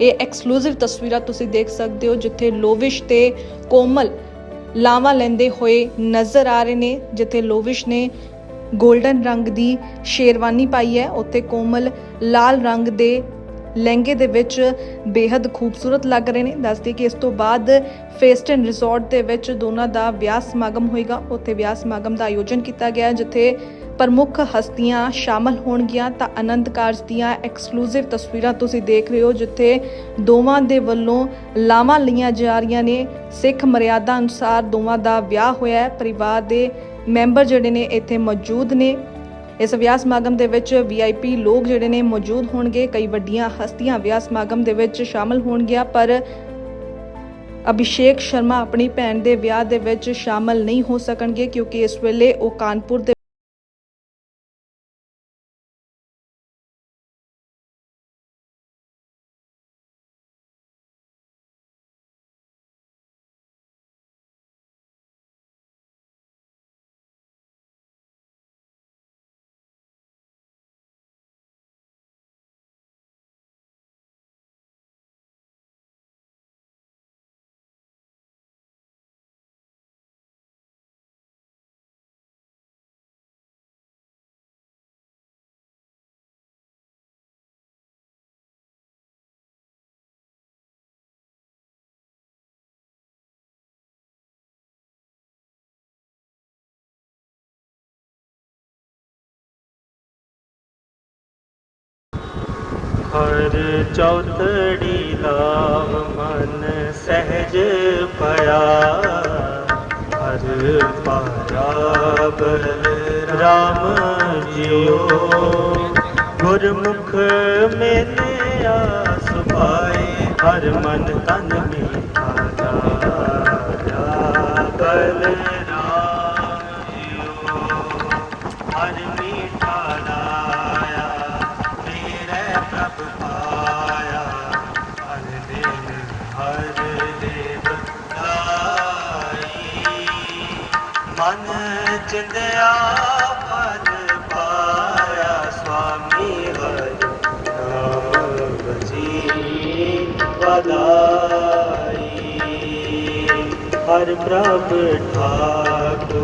ਇਹ ਐਕਸਕਲੂਸਿਵ ਤਸਵੀਰਾਂ ਤੁਸੀਂ ਦੇਖ ਸਕਦੇ ਹੋ, ਜਿੱਥੇ ਲੋਵਿਸ਼ ਤੇ ਕੋਮਲ ਲਾਵਾ ਲੈਂਦੇ ਹੋਏ ਨਜ਼ਰ ਆ ਰਹੇ ਨੇ, ਜਿੱਥੇ ਲੋਵਿਸ਼ ਨੇ 골ਡਨ ਰੰਗ ਦੀ ਸ਼ੇਰਵਾਨੀ ਪਾਈ ਹੈ। ਉੱਥੇ ਕੋਮਲ ਲਾਲ ਰੰਗ ਦੇ ਲਹਿੰਗੇ ਦੇ ਵਿੱਚ ਬੇਹੱਦ ਖੂਬਸੂਰਤ ਲੱਗ ਰਹੇ ਨੇ। ਦੱਸਦੇ ਕਿ ਇਸ ਤੋਂ ਬਾਅਦ ਫੇਸਟਨ ਰਿਜ਼ੋਰਟ ਦੇ ਵਿੱਚ ਦੋਨਾਂ ਦਾ ਵਿਆਹ ਸਮਾਗਮ ਹੋਏਗਾ। ਉੱਥੇ ਵਿਆਹ ਸਮਾਗਮ ਦਾ ਆਯੋਜਨ ਕੀਤਾ ਗਿਆ ਜਿੱਥੇ ਪ੍ਰਮੁੱਖ ਹਸਤੀਆਂ ਸ਼ਾਮਲ ਹੋਣਗੀਆਂ ਤਾਂ ਆਨੰਦ ਕਾਰਜ ਦੀਆਂ ਐਕਸਕਲੂਸਿਵ ਤਸਵੀਰਾਂ ਤੁਸੀਂ ਦੇਖ ਰਹੇ ਹੋ, ਜਿੱਥੇ ਦੋਵਾਂ ਦੇ ਵੱਲੋਂ ਲਾਵਾਂ ਲਈਆਂ ਜਾ ਰਹੀਆਂ ਨੇ। ਸਿੱਖ ਮਰਿਆਦਾ ਅਨੁਸਾਰ ਦੋਵਾਂ ਦਾ ਵਿਆਹ ਹੋਇਆ ਹੈ। ਪਰਿਵਾਰ ਦੇ ਮੈਂਬਰ ਜਿਹੜੇ ਨੇ ਇੱਥੇ ਮੌਜੂਦ ਨੇ। ਇਸ ਵਿਆਹ ਸਮਾਗਮ ਦੇ ਵਿੱਚ ਵੀਆਈਪੀ ਲੋਕ ਜਿਹੜੇ ਨੇ ਮੌਜੂਦ ਹੋਣਗੇ। ਕਈ ਵੱਡੀਆਂ ਹਸਤੀਆਂ ਵਿਆਹ ਸਮਾਗਮ ਦੇ ਵਿੱਚ ਸ਼ਾਮਲ ਹੋਣਗੀਆਂ, ਪਰ ਅਭਿਸ਼ੇਕ ਸ਼ਰਮਾ ਆਪਣੀ ਭੈਣ ਦੇ ਵਿਆਹ ਦੇ ਵਿੱਚ ਸ਼ਾਮਲ ਨਹੀਂ ਹੋ ਸਕਣਗੇ, ਕਿਉਂਕਿ ਇਸ ਵੇਲੇ ਉਹ ਕਾਨਪੁਰ ਦੇ ਹਰ ਚੌਥੜੀ ਲਾਵ ਮਨ ਸਹਿਜ ਪਿਆ ਹਰ ਪਾਇਆ ਬਲ ਰਾਮ ਜਿਉ ਗੁਰਮੁਖ ਮਿਲਿਆ ਆਸ ਹਰ ਮਨ ਤਨ ਮੀਠਾ ਜਾਇਆ। ਬਲ ਰਾਮ ਜਿਉ ਹਰ ਚਿੰਦਿਆ ਫਲ ਪਾਇਆ ਸੁਆਮੀ ਹਰਿ ਨਾਮ ਜੀ ਵਧਾਈ। ਹਰ ਪ੍ਰਭ ਠਾਕੁਰ